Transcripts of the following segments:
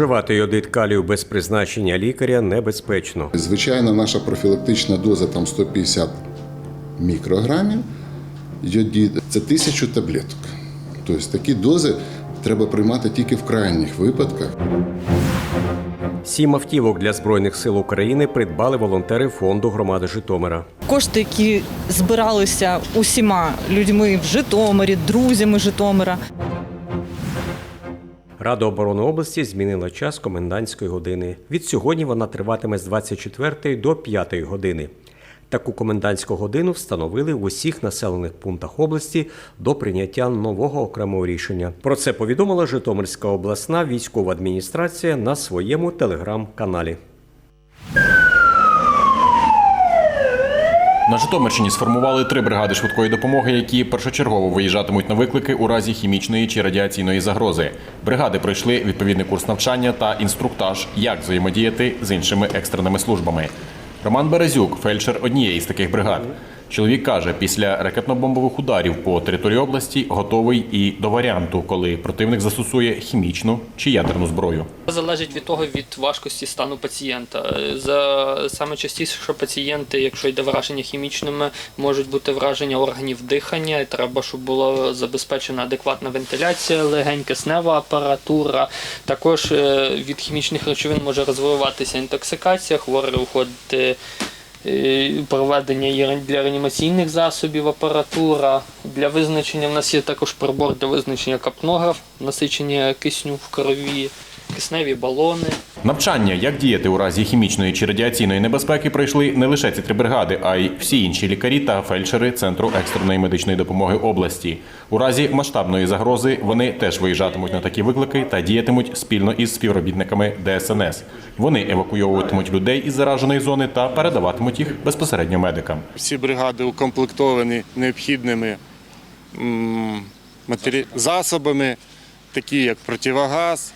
Вживати йодит калію без призначення лікаря небезпечно. Звичайно, наша профілактична доза там 150 мікрограмів. Йодід це тисячу таблеток. Тобто такі дози треба приймати тільки в крайніх випадках. Сім автівок для збройних сил України придбали волонтери фонду громади Житомира. Кошти, які збиралися усіма людьми в Житомирі, друзями Житомира. Рада оборони області змінила час комендантської години. Від сьогодні вона триватиме з 24 до 5 години. Таку комендантську годину встановили в усіх населених пунктах області до прийняття нового окремого рішення. Про це повідомила Житомирська обласна військова адміністрація на своєму телеграм-каналі. На Житомирщині сформували три бригади швидкої допомоги, які першочергово виїжджатимуть на виклики у разі хімічної чи радіаційної загрози. Бригади пройшли відповідний курс навчання та інструктаж, як взаємодіяти з іншими екстреними службами. Роман Березюк, фельдшер однієї з таких бригад. Чоловік каже, після ракетно-бомбових ударів по території області готовий і до варіанту, коли противник застосує хімічну чи ядерну зброю. Залежить від того від важкості стану пацієнта. За саме частіше, що пацієнти, якщо йде враження хімічними, можуть бути враження органів дихання. Треба, щоб була забезпечена адекватна вентиляція, легень, киснева апаратура. Також е, від хімічних речовин може розвиватися інтоксикація, хворий уходити. Е, Проведення для реанімаційних засобів апаратура. Для визначення в нас є також прибор для визначення капнограф, насичення кисню в крові, кисневі балони. Навчання, як діяти у разі хімічної чи радіаційної небезпеки, пройшли не лише ці три бригади, а й всі інші лікарі та фельдшери Центру екстреної медичної допомоги області. У разі масштабної загрози вони теж виїжджатимуть на такі виклики та діятимуть спільно із співробітниками ДСНС. Вони евакуйовуватимуть людей із зараженої зони та передаватимуть їх безпосередньо медикам. Всі бригади укомплектовані необхідними матері- засобами, такі як противогаз,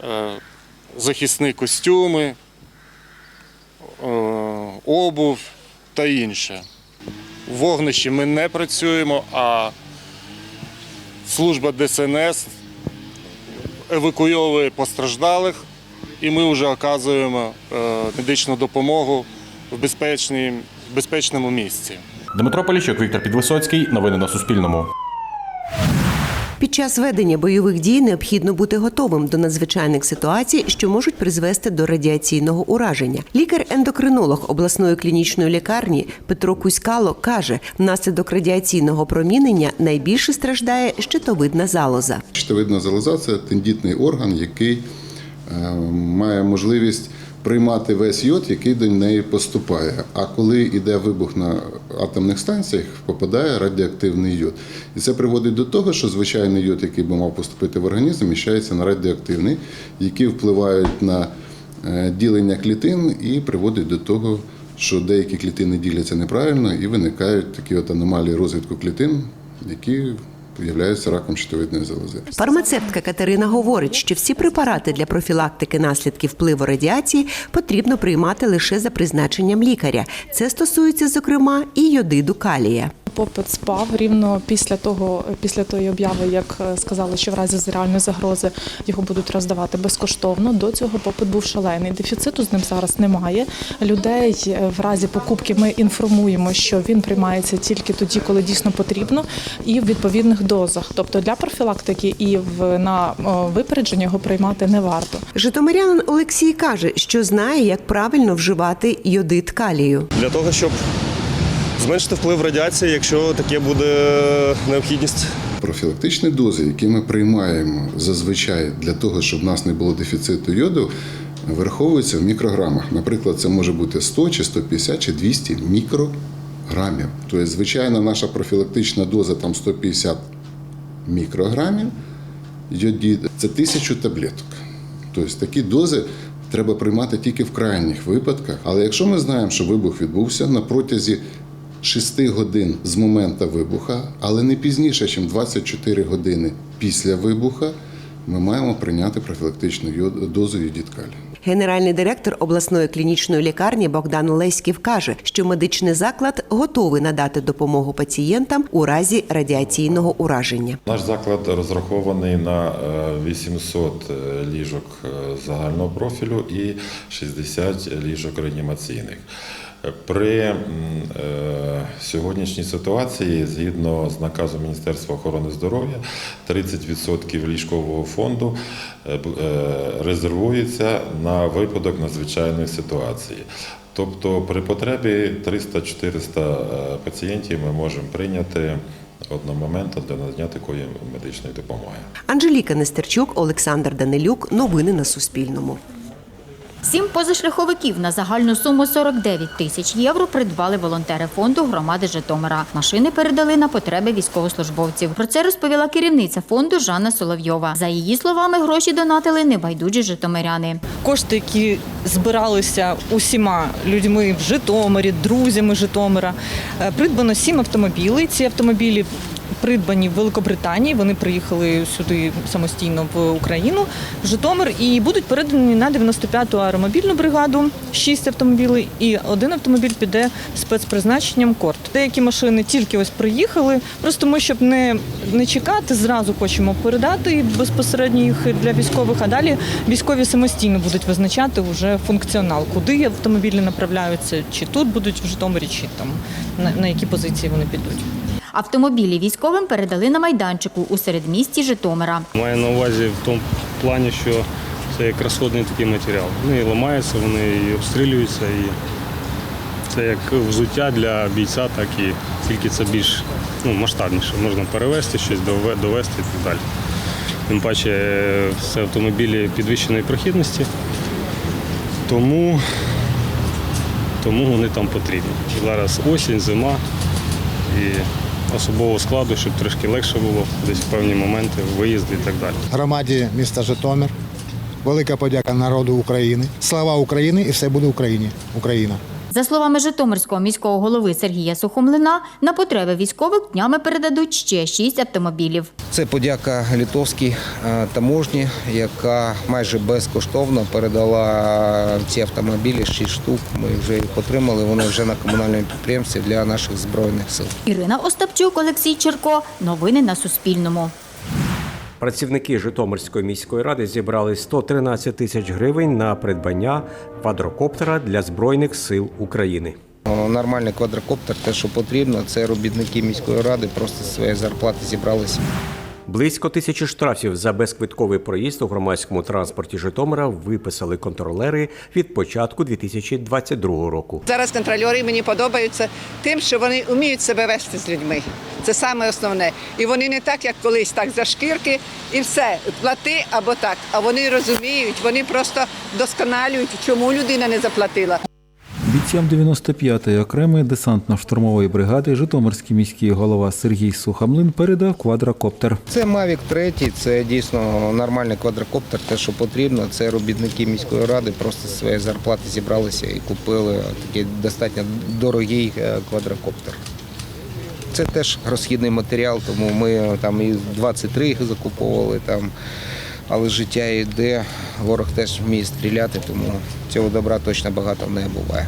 е, захисні костюми, е, обув та інше. Вогнищі ми не працюємо, а служба ДСНС евакуйовує постраждалих, і ми вже оказуємо е, медичну допомогу в безпечному місці. Дмитро Поліщук, Віктор Підвисоцький. Новини на Суспільному. Під час ведення бойових дій необхідно бути готовим до надзвичайних ситуацій, що можуть призвести до радіаційного ураження. Лікар-ендокринолог обласної клінічної лікарні Петро Кузькало каже, внаслідок радіаційного промінення найбільше страждає щитовидна залоза. Щитовидна залоза це тендітний орган, який е, має можливість приймати весь йод, який до неї поступає. А коли йде вибух на атомних станціях, попадає радіоактивний йод. І це приводить до того, що звичайний йод, який би мав поступити в організм, міщається на радіоактивний, які впливають на е, ділення клітин і приводить до того, що деякі клітини діляться неправильно і виникають такі от аномалії розвитку клітин, які являються раком щитовидної залози. Фармацевтка Катерина говорить, що всі препарати для профілактики наслідків впливу радіації потрібно приймати лише за призначенням лікаря. Це стосується, зокрема, і йодиду калія. Попит спав рівно після того, після тої обяви, як е, сказали, що в разі реальної загрози його будуть роздавати безкоштовно. До цього попит був шалений. Дефіциту з ним зараз немає. Людей е, в разі покупки ми інформуємо, що він приймається тільки тоді, коли дійсно потрібно, і в відповідних дозах. Тобто для профілактики і в на випередження його приймати не варто. Житомирянин Олексій каже, що знає, як правильно вживати йодид калію. для того, щоб зменшити вплив радіації, якщо таке буде необхідність. Профілактичні дози, які ми приймаємо зазвичай для того, щоб в нас не було дефіциту йоду, враховуються в мікрограмах. Наприклад, це може бути 100 чи 150 чи 200 мікрограмів. Тобто, звичайна наша профілактична доза там 150 мікрограмів, йодід це тисячу таблеток. Тобто такі дози треба приймати тільки в крайніх випадках. Але якщо ми знаємо, що вибух відбувся на протязі 6 годин з моменту вибуха, але не пізніше, ніж 24 години після вибуха, ми маємо прийняти профілактичну дозу йодіткалі. Генеральний директор обласної клінічної лікарні Богдан Леськів каже, що медичний заклад готовий надати допомогу пацієнтам у разі радіаційного ураження. Наш заклад розрахований на е, 800 ліжок е, загального профілю і 60 ліжок реанімаційних. При е, сьогоднішній ситуації, згідно з наказом Міністерства охорони здоров'я, 30% ліжкового фонду е, е, резервується на випадок надзвичайної ситуації. Тобто при потребі 300-400 е, пацієнтів ми можемо прийняти одномоментно для надання такої медичної допомоги. Анжеліка Нестерчук, Олександр Данилюк. Новини на Суспільному. Сім позашляховиків на загальну суму 49 тисяч євро придбали волонтери фонду громади Житомира. Машини передали на потреби військовослужбовців. Про це розповіла керівниця фонду Жанна Соловйова. За її словами, гроші донатили небайдужі житомиряни. Кошти, які збиралися усіма людьми в Житомирі, друзями Житомира, е, придбано сім автомобілів. Ці автомобілі придбані в Великобританії. Вони приїхали сюди самостійно в Україну, в Житомир, і будуть передані на 95-ту аеромобільну бригаду. Шість автомобілів, і один автомобіль піде спецпризначенням корт. Деякі машини тільки ось приїхали. Просто ми, щоб не, не чекати, зразу хочемо передати безпосередньо їх для військових. А далі військові самостійно будуть визначати вже функціонал, куди автомобілі направляються, чи тут будуть в Житомирі, чи там на, на які позиції вони підуть. Автомобілі військовим передали на майданчику у середмісті Житомира. Маю на увазі в тому плані, що це як розходний такий матеріал. Вони і ламаються, вони і обстрілюються, і це як взуття для бійця, так і тільки це більш ну, масштабніше. Можна перевезти щось, довести і так далі. Тим паче це автомобілі підвищеної прохідності, тому, тому вони там потрібні. Зараз осінь, зима і особового складу, щоб трошки легше було десь в певні моменти, виїзди і так далі. громаді міста Житомир. Велика подяка народу України. Слава Україні і все буде Україні. Україна. За словами Житомирського міського голови Сергія Сухомлина, на потреби військових днями передадуть ще шість автомобілів. Це подяка литовській е, таможні, яка майже безкоштовно передала ці автомобілі, 6 штук. Ми вже їх отримали. Вони вже на комунальному підприємстві для наших збройних сил. Ірина Остапчук, Олексій Черко. Новини на Суспільному. Працівники Житомирської міської ради зібрали 113 тисяч гривень на придбання квадрокоптера для Збройних сил України. Нормальний квадрокоптер, те, що потрібно, це робітники міської ради, просто зі своєї зарплати зібралися. Близько тисячі штрафів за безквитковий проїзд у громадському транспорті Житомира виписали контролери від початку 2022 року. Зараз контрольори мені подобаються тим, що вони вміють себе вести з людьми. Це саме основне. І вони не так, як колись, так за шкірки, і все, плати або так. А вони розуміють, вони просто досконалюють, чому людина не заплатила. Бійцям 95-ї окремої десантно-штурмової бригади Житомирський міський голова Сергій Сухамлин передав квадрокоптер. Це Mavic 3, це дійсно нормальний квадрокоптер, те, що потрібно. Це робітники міської ради, просто зі своєї зарплати зібралися і купили такий достатньо дорогий е, квадрокоптер. Це теж розхідний матеріал, тому ми там і 23 їх закуповували там. Але життя йде, ворог теж вміє стріляти, тому цього добра точно багато не буває.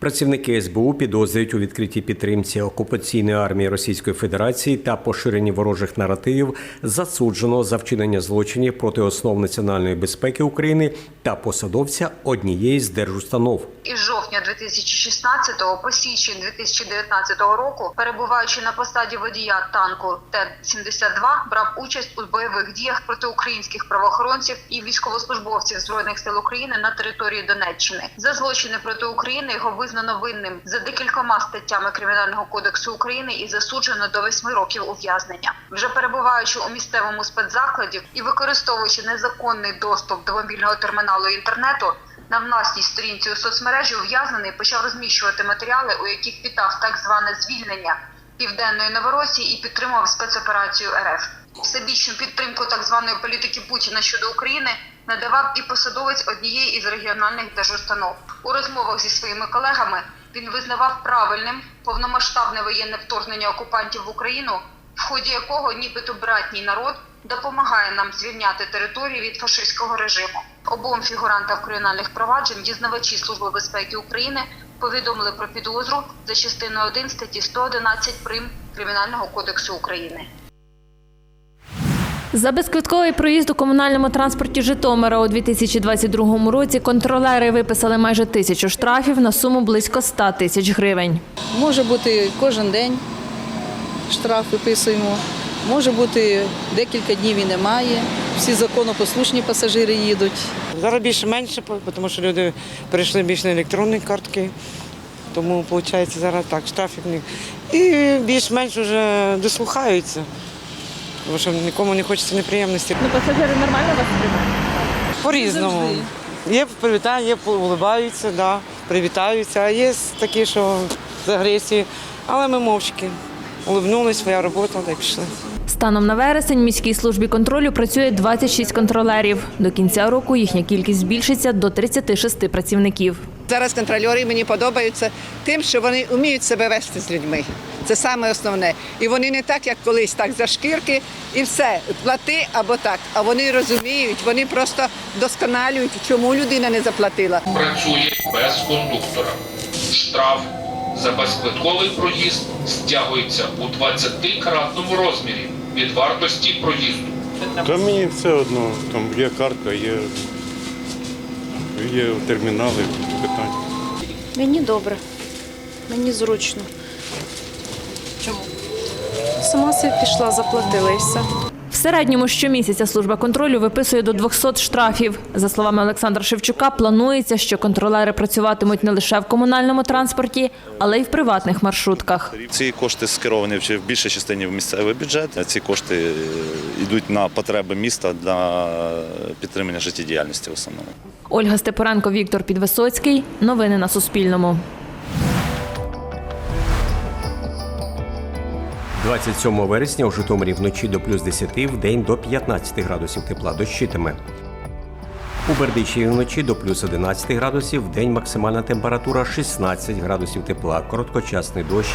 Працівники СБУ підозрюють у відкритій підтримці окупаційної армії Російської Федерації та поширенні ворожих наративів засудженого за вчинення злочинів проти основ національної безпеки України та посадовця однієї з держустанов. Із жовтня 2016 по січень 2019 року, перебуваючи на посаді водія танку Т-72, брав участь у бойових діях проти українських правоохоронців і військовослужбовців збройних сил України на території Донеччини. За злочини проти України його визнано винним за декількома статтями кримінального кодексу України і засуджено до восьми років ув'язнення. Вже перебуваючи у місцевому спецзакладі і використовуючи незаконний доступ до мобільного терміналу інтернету. На власній сторінці у соцмережі ув'язнений почав розміщувати матеріали, у яких вітав так зване звільнення південної Новоросії і підтримував спецоперацію РФ. Всебічну підтримку так званої політики Путіна щодо України надавав і посадовець однієї із регіональних держустанов. У розмовах зі своїми колегами він визнавав правильним повномасштабне воєнне вторгнення окупантів в Україну, в ході якого нібито братній народ допомагає нам звільняти території від фашистського режиму. Обом фігурантам кримінальних проваджень дізнавачі Служби безпеки України повідомили про підозру за частиною 1 статті 111 прим. Кримінального кодексу України. За безквитковий проїзд у комунальному транспорті Житомира у 2022 році контролери виписали майже тисячу штрафів на суму близько 100 тисяч гривень. Може бути кожен день штраф виписуємо, може бути декілька днів і немає. Всі законопослушні пасажири їдуть. Зараз більше менше, тому що люди перейшли більше на електронні картки. Тому виходить зараз так, штрафів не. І більш-менш вже дослухаються. Тому що нікому не хочеться неприємності. Ну, пасажири нормально вас приймають? По-різному. Є привітання, є улибаються, да, привітаються, а є такі, що з агресії. Але ми мовчки. Улибнулись, своя робота, та й пішли. Станом на вересень в міській службі контролю працює 26 контролерів. До кінця року їхня кількість збільшиться до 36 працівників. Зараз контрольори мені подобаються тим, що вони вміють себе вести з людьми. Це саме основне. І вони не так, як колись, так за шкірки, і все, плати або так. А вони розуміють, вони просто досконалюють, чому людина не заплатила. працює без кондуктора. Штраф за безквитковий проїзд стягується у 20-кратному розмірі від вартості проїзду. Та мені все одно, там є картка, є, є термінали, питання. Мені добре, мені зручно. Чому? Сама себе пішла, заплатила і все. Середньому щомісяця служба контролю виписує до 200 штрафів. За словами Олександра Шевчука, планується, що контролери працюватимуть не лише в комунальному транспорті, але й в приватних маршрутках. Ці кошти скеровані в більшій частині в місцевий бюджет. Ці кошти е, йдуть на потреби міста для підтримання життєдіяльності в основному. Ольга Степоренко, Віктор Підвисоцький. Новини на Суспільному. 27 вересня у Житомирі вночі до плюс 10, в день до 15 градусів тепла дощитиме. У Бердичі вночі до плюс 11 градусів, в день максимальна температура 16 градусів тепла, короткочасний дощ.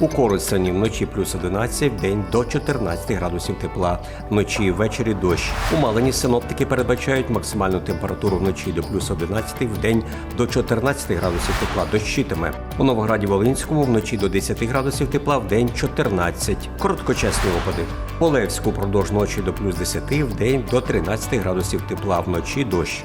У Коростені вночі плюс 11, в день до 14 градусів тепла, вночі і ввечері дощ. У Малині синоптики передбачають максимальну температуру вночі до плюс 11, в день до 14 градусів тепла дощитиме. У Новограді Волинському вночі до 10 градусів тепла, в день 14. Короткочасні опади. В Олевську впродовж ночі до плюс 10, в день до 13 градусів тепла, вночі дощ.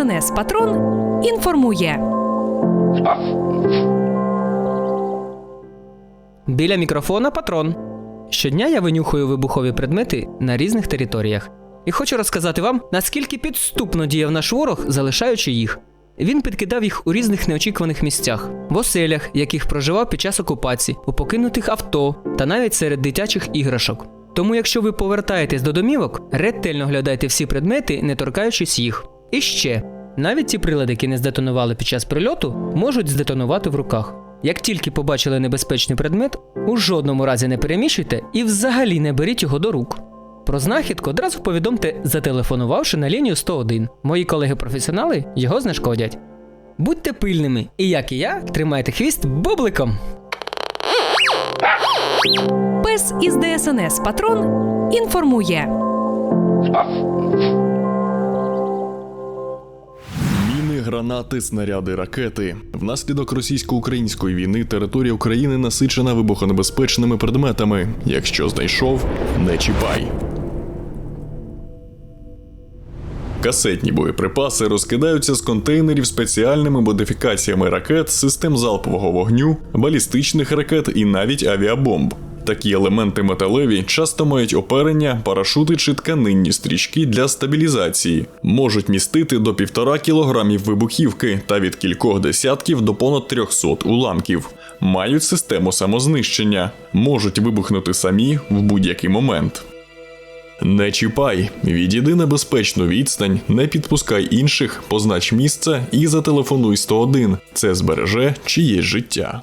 ДСНС Патрон інформує. Біля мікрофона патрон. Щодня я винюхую вибухові предмети на різних територіях. І хочу розказати вам, наскільки підступно діяв наш ворог, залишаючи їх. Він підкидав їх у різних неочікуваних місцях, в оселях, яких проживав під час окупації, у покинутих авто та навіть серед дитячих іграшок. Тому, якщо ви повертаєтесь до домівок, ретельно глядайте всі предмети, не торкаючись їх. І ще навіть ті прилади, які не здетонували під час прильоту, можуть здетонувати в руках. Як тільки побачили небезпечний предмет, у жодному разі не переміщуйте і взагалі не беріть його до рук. Про знахідку одразу повідомте, зателефонувавши на лінію 101. Мої колеги-професіонали його знешкодять. Будьте пильними і, як і я, тримайте хвіст бубликом. Пес із ДСНС Патрон інформує. Гранати, снаряди, ракети. Внаслідок російсько-української війни територія України насичена вибухонебезпечними предметами. Якщо знайшов, не чіпай. Касетні боєприпаси розкидаються з контейнерів спеціальними модифікаціями ракет, систем залпового вогню, балістичних ракет і навіть авіабомб. Такі елементи металеві часто мають оперення, парашути чи тканинні стрічки для стабілізації, можуть містити до 1,5 кілограмів вибухівки та від кількох десятків до понад 300 уламків. Мають систему самознищення, можуть вибухнути самі в будь-який момент. Не чіпай, відійди на безпечну відстань, не підпускай інших, познач місце і зателефонуй 101. Це збереже чиєсь життя.